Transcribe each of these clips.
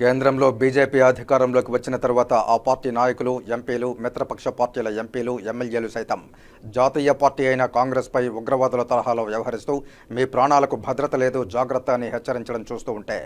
కేంద్రంలో బీజేపీ అధికారంలోకి వచ్చిన తర్వాత ఆ పార్టీ నాయకులు ఎంపీలు మిత్రపక్ష పార్టీల ఎంపీలు ఎమ్మెల్యేలు సైతం. జాతీయ పార్టీ అయిన కాంగ్రెస్పై ఉగ్రవాదుల తరహాలో వ్యవహరిస్తూ మీ ప్రాణాలకు భద్రత లేదు జాగ్రత్త అని హెచ్చరించడం చూస్తూ ఉంటే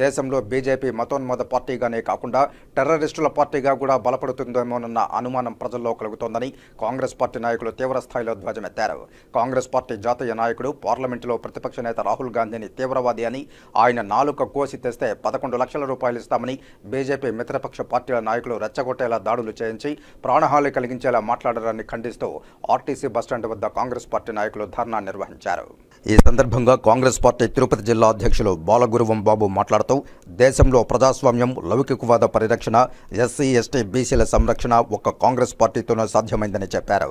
దేశంలో బీజేపీ మతోన్మద పార్టీగానే కాకుండా టెర్రరిస్టుల పార్టీగా కూడా బలపడుతుందేమోనన్న అనుమానం ప్రజల్లో కలుగుతోందని కాంగ్రెస్ పార్టీ నాయకులు తీవ్రస్థాయిలో ధ్వజమెత్తారు. కాంగ్రెస్ పార్టీ జాతీయ నాయకుడు పార్లమెంటులో ప్రతిపక్ష నేత రాహుల్ గాంధీని తీవ్రవాది అని ఆయన నాలుక కోసి తెస్తే పదకొండు లక్షల రూపాయలు ఇస్తామని బీజేపీ మిత్రపక్ష పార్టీల నాయకులు రెచ్చగొట్టేలా దాడులు చేయించి ప్రాణహాని కలిగించేలా మాట్లాడడాన్ని ఖండిస్తూ ఆర్టీసీ బస్టాండ్ వద్ద కాంగ్రెస్ పార్టీ నాయకులు ధర్నా నిర్వహించారు. ఈ సందర్భంగా కాంగ్రెస్ పార్టీ తిరుపతి జిల్లా అధ్యక్షులు బాలగురువం బాబు మాట్లాడుతూ దేశంలో ప్రజాస్వామ్యం లౌకికవాద పరిరక్షణ ఎస్సీ ఎస్టీ బీసీల సంరక్షణ ఒక్క కాంగ్రెస్ పార్టీతోనే సాధ్యమైందని చెప్పారు.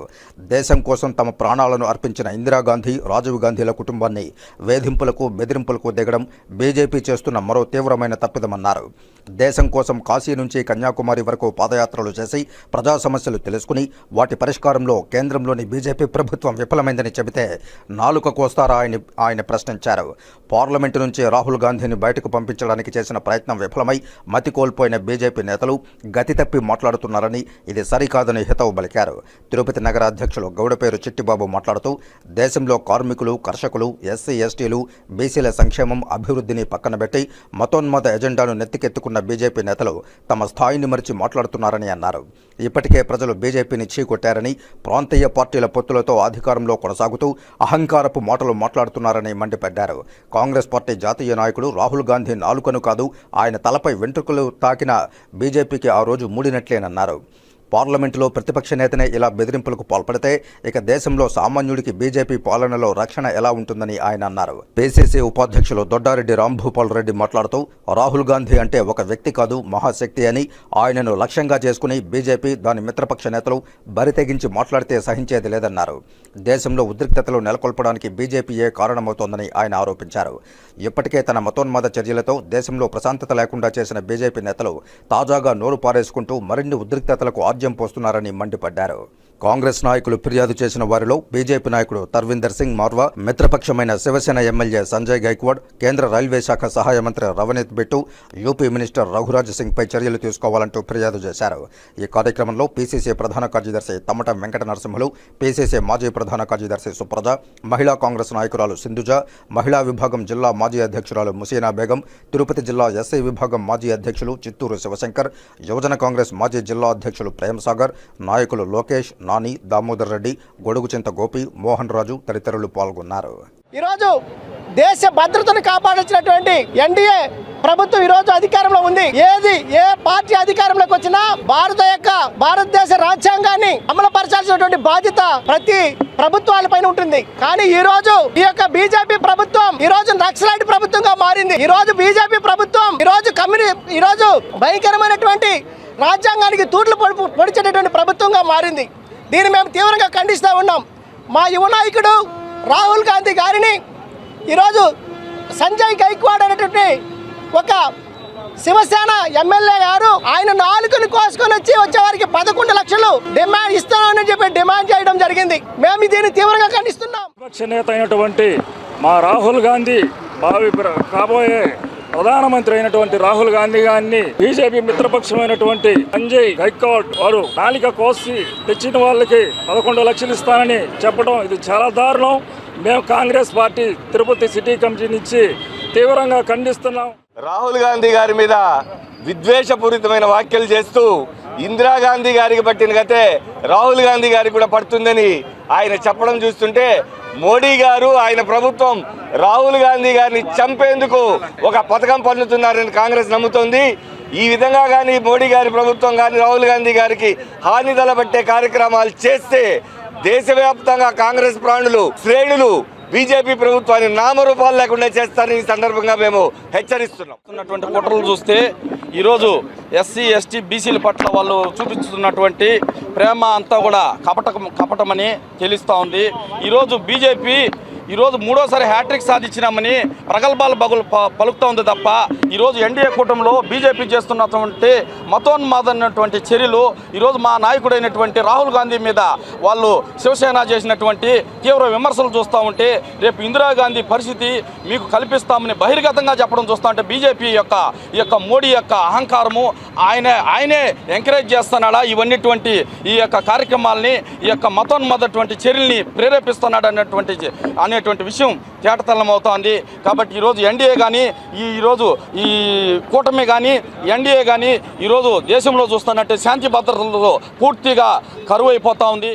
దేశం కోసం తమ ప్రాణాలను అర్పించిన ఇందిరాగాంధీ రాజీవ్ గాంధీల కుటుంబాన్ని వేధింపులకు బెదిరింపులకు దిగడం బీజేపీ చేస్తున్న మరో తీవ్రమైన తప్పిదమన్నారు. దేశం కోసం కాశీ నుంచి కన్యాకుమారి వరకు పాదయాత్రలు చేసి ప్రజా సమస్యలు తెలుసుకుని వాటి పరిష్కారంలో కేంద్రంలోని బీజేపీ ప్రభుత్వం విఫలమైందని చెబితే నాలుక కోస్తారా ఆయన ఆయన ప్రశ్నించారు. పార్లమెంటు నుంచి రాహుల్ గాంధీని బయటకు పంపించడానికి చేసిన ప్రయత్నం విఫలమై మతి కోల్పోయిన బీజేపీ నేతలు గతి తప్పి మాట్లాడుతున్నారని ఇది సరికాదని హితవు పలికారు. తిరుపతి నగర అధ్యక్షులు గౌడపేరు చిట్టిబాబు మాట్లాడుతూ దేశంలో కార్మికులు కర్షకులు ఎస్సీ ఎస్టీలు బీసీల సంక్షేమం అభివృద్ధిని పక్కనబెట్టి మతోన్మత ఎజెండాను నెత్తికెత్తుకున్న బీజేపీ నేతలు తమ స్థాయిని మరిచి మాట్లాడుతున్నారని అన్నారు. ఇప్పటికే ప్రజలు బీజేపీని చీకొట్టారని ప్రాంతీయ పార్టీల పొత్తులతో అధికారంలో కొనసాగుతూ అహంకారపు మాటలు మాట్లాడుతున్నారని మండిపడ్డారు. కాంగ్రెస్ పార్టీ జాతీయ నాయకుడు రాహుల్ గాంధీ నాలుకను కాదు ఆయన తలపై వెంట్రుకలు తాకిన బీజేపీకి ఆ రోజు మూడినట్లేనన్నారు. పార్లమెంటులో ప్రతిపక్ష నేతనే ఇలా బెదిరింపులకు పాల్పడితే ఇక దేశంలో సామాన్యుడికి బీజేపీ పాలనలో రక్షణ ఎలా ఉంటుందని ఆయన అన్నారు. పిసిసి ఉపాధ్యక్షులు దొడ్డారెడ్డి రాంభూపాల్ రెడ్డి మాట్లాడుతూ రాహుల్ గాంధీ అంటే ఒక వ్యక్తి కాదు మహాశక్తి అని ఆయనను లక్ష్యంగా చేసుకుని బీజేపీ దాని మిత్రపక్ష నేతలు బరితెగించి మాట్లాడితే సహించేది లేదన్నారు. దేశంలో ఉద్రిక్తతలు నెలకొల్పడానికి బీజేపీయే కారణమవుతోందని ఆయన ఆరోపించారు. ఇప్పటికే తన మతోన్మాద చర్యలతో దేశంలో ప్రశాంతత లేకుండా చేసిన బీజేపీ నేతలు తాజాగా నోరు పారేసుకుంటూ మరిన్ని ఉద్రిక్తతలకు రాజ్యం పోస్తున్నారని మండిపడ్డారు. కాంగ్రెస్ నాయకులు ఫిర్యాదు చేసిన వారిలో బీజేపీ నాయకుడు తర్విందర్ సింగ్ మార్వా మిత్రపక్షమైన శివసేన ఎమ్మెల్యే సంజయ్ గైక్వాడ్ కేంద్ర రైల్వే శాఖ సహాయ మంత్రి రవనీత్ బిట్టు యూపీ మినిస్టర్ రఘురాజ్ సింగ్ పై చర్యలు తీసుకోవాలంటూ ఫిర్యాదు చేశారు. ఈ కార్యక్రమంలో పీసీసీ ప్రధాన కార్యదర్శి తమట వెంకట నరసింహులు పీసీసీ మాజీ ప్రధాన కార్యదర్శి సుప్రజ మహిళా కాంగ్రెస్ నాయకురాలు సింధుజ మహిళా విభాగం జిల్లా మాజీ అధ్యక్షురాలు ముసీనా బేగం తిరుపతి జిల్లా ఎస్ఐ విభాగం మాజీ అధ్యక్షులు చిత్తూరు శివశంకర్ యువజన కాంగ్రెస్ మాజీ జిల్లా అధ్యక్షులు ప్రేమసాగర్ నాయకులు లోకేష్ నాని దామోదర్ రెడ్డి గొడుగుచింత గోపి మోహన్ రాజు తదితరులు పాల్గొన్నారు. ఈరోజు దేశ భద్రతను కాపాడాల్సినటువంటి ఎన్డీఏ ప్రభుత్వం ఈరోజు అధికారంలో ఉంది. ఏది ఏ పార్టీ అధికారంలోకి వచ్చినా భారత యొక్క భారతదేశ రాజ్యాంగాన్ని అమలుపరచాల్సినటువంటి బాధ్యత ప్రతి ప్రభుత్వాల పైన ఉంటుంది. కానీ ఈ రోజు ఈ యొక్క బీజేపీ ప్రభుత్వం ఈ రోజు నక్సలైట్ ప్రభుత్వంగా మారింది. ఈ రోజు బీజేపీ ప్రభుత్వం ఈ రోజు కమ్యూని ఈ రోజు భయంకరమైనటువంటి రాజ్యాంగానికి తూట్లు పొడి పొడిచేటటువంటి ప్రభుత్వంగా మారింది. దీన్ని మేము తీవ్రంగా ఖండిస్తూ ఉన్నాం. మా యువ నాయకుడు రాహుల్ గాంధీ గారిని ఈరోజు సంజయ్ గైక్వాడ్ అనేటువంటి ఒక శివసేన ఎమ్మెల్యే గారు ఆయన నాలుగుని కోసుకొని వచ్చి వచ్చేవారికి పదకొండు లక్షలు డిమాండ్ ఇస్తామని చెప్పి డిమాండ్ చేయడం జరిగింది. మేము దీన్ని తీవ్రంగా ఖండిస్తున్నాం. విపక్ష నేత అయినటువంటి మా రాహుల్ గాంధీ భావి కాబోయే ప్రధానమంత్రి అయినటువంటి రాహుల్ గాంధీ గారిని బీజేపీ మిత్రపక్షమైనటువంటి సంజయ్ గైక్వాడ్ వారు నాలిక కోసి తెచ్చిన వాళ్ళకి పదకొండు లక్షలు ఇస్తానని చెప్పడం ఇది చాలా దారుణం. మేము Congress party Tirupati city committee నుంచి తీవ్రంగా ఖండిస్తున్నాం. రాహుల్ గాంధీ గారి మీద విద్వేషపూరితమైన వ్యాఖ్యలు చేస్తూ ఇందిరాగాంధీ గారికి పట్టిన గతే రాహుల్ గాంధీ గారికి కూడా పడుతుందని ఆయన చెప్పడం చూస్తుంటే మోడీ గారు ఆయన ప్రభుత్వం రాహుల్ గాంధీ గారిని చంపేందుకు ఒక పథకం పన్నుతున్నారని కాంగ్రెస్ నమ్ముతోంది. ఈ విధంగా కానీ మోడీ గారి ప్రభుత్వం కానీ రాహుల్ గాంధీ గారికి హాని తలబట్టే కార్యక్రమాలు చేస్తే దేశవ్యాప్తంగా కాంగ్రెస్ ప్రాణులు శ్రేణులు బీజేపీ ప్రభుత్వాన్ని నామరూపాలు లేకుండా చేస్తారని ఈ సందర్భంగా మేము హెచ్చరిస్తున్నాం. కుట్రలు చూస్తే ఈరోజు ఎస్సీ ఎస్టీ బీసీల పట్ల వాళ్ళు చూపిస్తున్నటువంటి ప్రేమ అంతా కూడా కపట కపటమని తెలుస్తూ ఉంది. ఈరోజు బీజేపీ ఈరోజు మూడోసారి హ్యాట్రిక్ సాధించినామని ప్రగల్భాలు బగులు ప- ఉంది తప్ప ఈరోజు ఎన్డీఏ కూటమిలో బీజేపీ చేస్తున్నటువంటి మతోన్మాదమైనటువంటి చర్యలు ఈరోజు మా నాయకుడైనటువంటి రాహుల్ గాంధీ మీద వాళ్ళు శివసేన చేసినటువంటి తీవ్ర విమర్శలు చూస్తూ ఉంటే రేపు ఇందిరాగాంధీ పరిస్థితి మీకు కల్పిస్తామని బహిర్గతంగా చెప్పడం చూస్తూ ఉంటే బీజేపీ యొక్క ఈ యొక్క మోడీ యొక్క అహంకారము ఆయన ఆయనే ఎంకరేజ్ చేస్తున్నాడా? ఇవన్నీటువంటి ఈ యొక్క కార్యక్రమాలని ఈ యొక్క మతోన్మదటువంటి చర్యల్ని ప్రేరేపిస్తున్నాడు అన్నటువంటి అనేటువంటి విషయం తేటతల్లం అవుతోంది కాబట్టి ఈరోజు ఎన్డీఏ కానీ ఈ ఈరోజు ఈ కూటమి కానీ ఎన్డీఏ కానీ ఈరోజు దేశంలో చూస్తున్నట్టే శాంతి భద్రతలతో పూర్తిగా కరువు అయిపోతూ ఉంది.